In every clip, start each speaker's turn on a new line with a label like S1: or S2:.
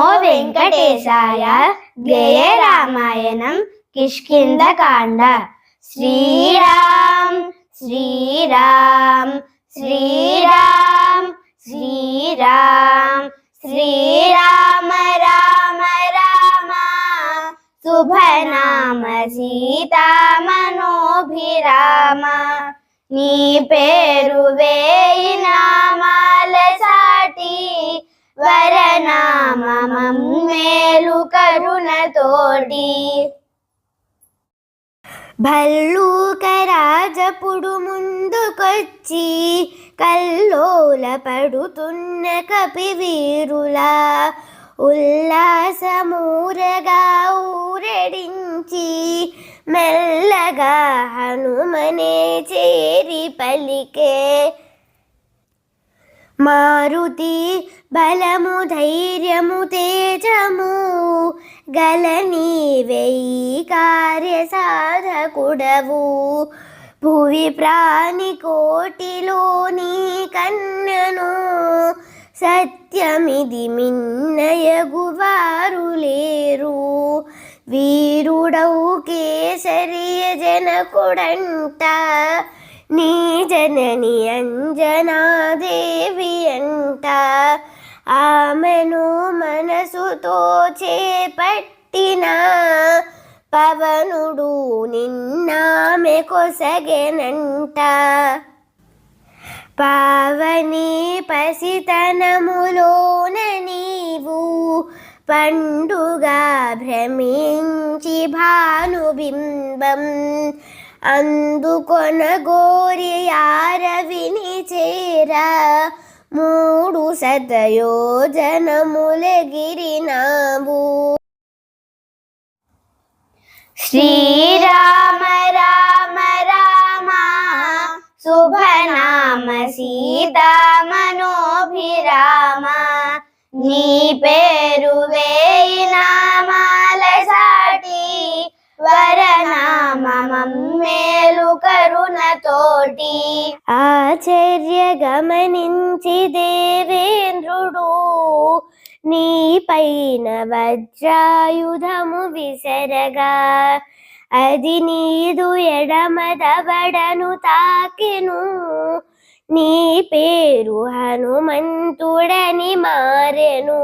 S1: నమో వెంకటేశాయ గేయ రామాయణం కిష్కిందకాండ శ్రీరామ్ శ్రీరామ్ శ్రీరామ్ శ్రీరామ్ శ్రీరామ రామ రామ శుభనామ సీతామనోభిరామ నీ పేరు వేయి నామా భల్లూక రాజపుడు ముందుకొచ్చి కల్లోల పడుతున్న కపివీరులా ఉల్లాసమూరగా ఊరడించి మెల్లగా హనుమనే చేరి పలికే మారుతి బలము ధైర్యము తేజము గల వెయ్యి కార్య సాధకుడవు భువి ప్రాణి కోటిలోని కన్యను సత్యమిది మిన్నయగువారు లేరు వీరుడవు కేసరియ జనకుడంట నీ జనని అంజనాదేవి అంట ఆమెను మనసుతో చేపట్టిన పవనుడు నిన్నామె కొసగెనంట. పావని పసితనములోన నీవు పండుగ భ్రమించి భానుబింబం అందుకొన గోరి ఆరవిని చేరా మూడు శతయోజనములగిరినావు శ్రీరామ రామ రామ శుభనామ సీతామనోభిరామ నీ పేరువే తోటి ఆచర్య గమనించి దేవేంద్రుడు నీ పైన వజ్రాయుధము విసరగా. అది నీదు ఎడమదవడను తాకెను. నీ పేరు హనుమంతుడని మారెను.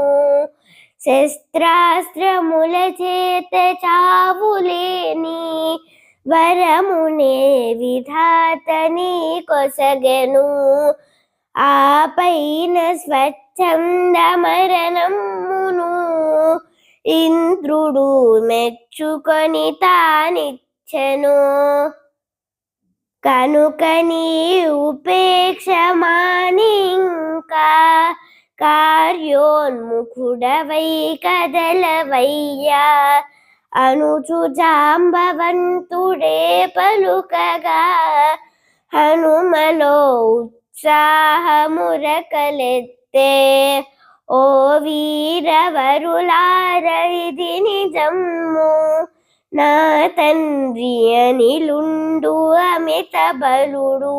S1: శస్త్రాస్త్రముల చేత చావులేని వరమునే విధాతని కొసగెను. ఆ పైన స్వచ్ఛంద మరణమును ఇంద్రుడు మెచ్చుకొని తానిచ్చెను. కనుక నీ ఉపేక్ష మానింకా కార్యోన్ముఖుడవై కదలవయ్యా. అనుచు జాంబవంతుడే పలుకగా హనుమలో ఉత్సాహమురకలెత్తే. ఓ వీరవరులారైది నిజమ్ము నా తండ్రి అనిలుండు అమిత బలుడు.